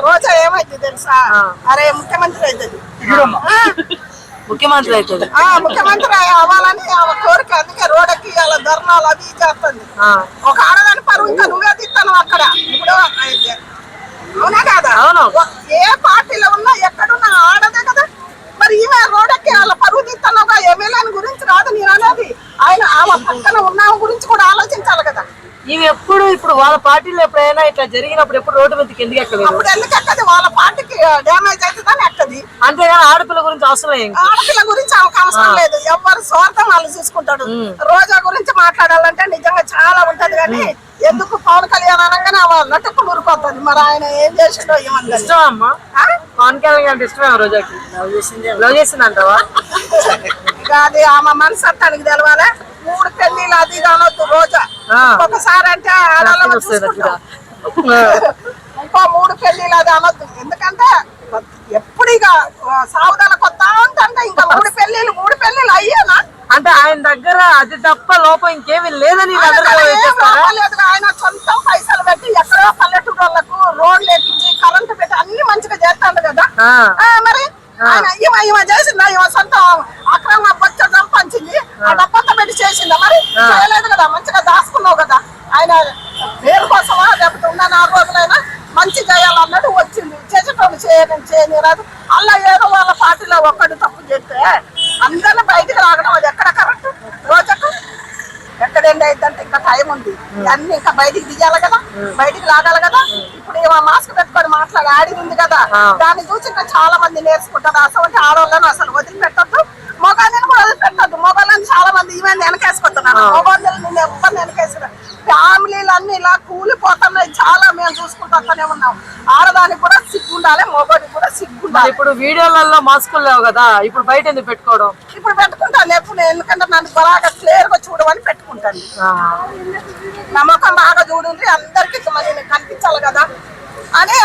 రోజా ఏమైంది తెలుసా? అరే ముఖ్యమంత్రి అవుతుంది. ఆ, ముఖ్యమంత్రి అవుతుంది. ఆ, ముఖ్యమంత్రి అవ్వాలని ఆమె కోరిక. అందుకే రోడ్డుకి అలా ధర్నాలు అవి చేస్తుంది. ఆ. ఒక ఆడదాని పరువు ఇంకా నువ్వే తీస్తాను అక్కడ. ఇప్పుడు. అవునా కాదా? ఏ పార్టీలో ఉన్నా ఎక్కడున్నా ఆడదే కదా. మరి ఈమె రోడ్డుకి వాళ్ళ పరువు తీస్తున్నావుగా ఎమ్మెల్యే గురించి రాదు నేను అనేది. ఆయన ఆమె పక్కన ఉన్న ఆమె గురించి కూడా ఆలోచించాలి కదా ఇవి ఎప్పుడు ఇప్పుడు వాళ్ళ పార్టీలో ఎప్పుడైనా ఇట్లా జరిగినప్పుడు ఎప్పుడు రోడ్డు మీదకి ఎందుకు అప్పుడు ఎందుకు ఎక్కది? వాళ్ళ పార్టీకి డ్యామేజ్ అవుతుందని ఎక్కది. అంతేగాని ఆడపిల్ల గురించి అవసరం ఏం? ఆడపిల్ల గురించి ఆమెకు అవసరం లేదు. ఎవరు స్వార్థం వాళ్ళు చూసుకుంటాడు రోజా గురించి మాట్లాడాలంటే నిజంగా చాలా ఉంటది కానీ ఎందుకు పవన్ కళ్యాణ్ అనగానే ఆమె నటుకు ఊరుకోతుంది. మరి ఆయన ఏం చేసిండో ఏమన్నా ఇష్టమా అమ్మా పవన్ కళ్యాణ్ అంటే ఇష్టమేమో రోజాకి? లవ్ చేసింది అంటావా ఇక అది ఆమె మనసు అంతానికి తెలవాలి. మూడు పెళ్ళిలు అది ఇది అనొద్దు. రోజా. ఒకసారి అంటే ఆడవాళ్ళ చూసుకుంటాం. ఇంకో మూడు పెళ్ళిలు అది అనొద్దు. ఎందుకంటే ఎప్పుడు ఇక సావుదాల కొత్త అంటే ఇంకా మూడు పెళ్ళిలు మూడు పెళ్ళిలు అయ్యానా? అంటే ఆయన దగ్గర అది తప్ప లోపం ఇంకేమీ లేదని ఆయన లేదు. సొంతం పైసలు పెట్టి ఎక్కడో పల్లెటూరు వాళ్ళకు రోడ్లు ఎక్కించి కరెంటు పెట్టి అన్ని మంచిగా చేస్తాడు కదా. మరి ఆయన చేసిందా? ఈమె సొంతం అక్రమ బొచ్చ సంపాదించింది. ఆ డబ్బంతా పెట్టి చేసిందా మరి? చేయలేదు కదా మంచిగా దాచుకున్నావు కదా. ఆయన పేరు కోసమా లేకపోతే ఉన్న నాలుగు రోజులైనా మంచి చేయాలన్నట్టు వచ్చింది. చేసేటోళ్ళు చేయని చేయని రాదు. అలా ఏదో వాళ్ళ పార్టీలో ఒక్కడు తప్పు చేస్తే అందరిని బయటికి రావడం అది ఎక్కడ కరెక్ట్? రోజకు ఎక్కడ ఎండ్ అయిందంటే ఇంకా టైం ఉంది. అన్ని ఇంకా బయటికి దిగాలి కదా బయటికి లాగాలి కదా. ఇప్పుడు ఏమో మాస్క్ పెట్టుకొని మాట్లాడి ఆడి ఉంది కదా. దాన్ని చూసి ఇంకా చాలా మంది నేర్చుకుంటారు. అసలు ఆడవాళ్ళని అసలు వదిలిపెట్టద్దు. మొగాళ్ళని కూడా వదిలిపెట్టద్దు. మొగాళ్ళని చాలా మంది ఈవెన్ వెనకేసుకుంటున్నారు మొగాళ్ళని నేను ఎవరిని వెనకేసుకున్నాను ఫ్యామిలీలు అన్ని ఇలా కూలిపోతున్నాయి. చాలా మేము చూసుకుంటూనే ఉన్నాం. ఆడదానికి కూడా సిగ్గు ఉండాలి మొగాడికి కూడా సిగ్గు ఉండాలి. ఇప్పుడు వీడియోలలో మాస్కులు లేవు కదా ఇప్పుడు బయట ఎందుకు పెట్టుకోవడం? ఇప్పుడు పెట్టుకుంటాను ఎప్పుడు ఎందుకంటే నన్ను బాగా క్లియర్గా చూడమని పెట్టుకుంటాను. నమ్మకం బాగా చూడండి అందరికి కనిపించాలి కదా అని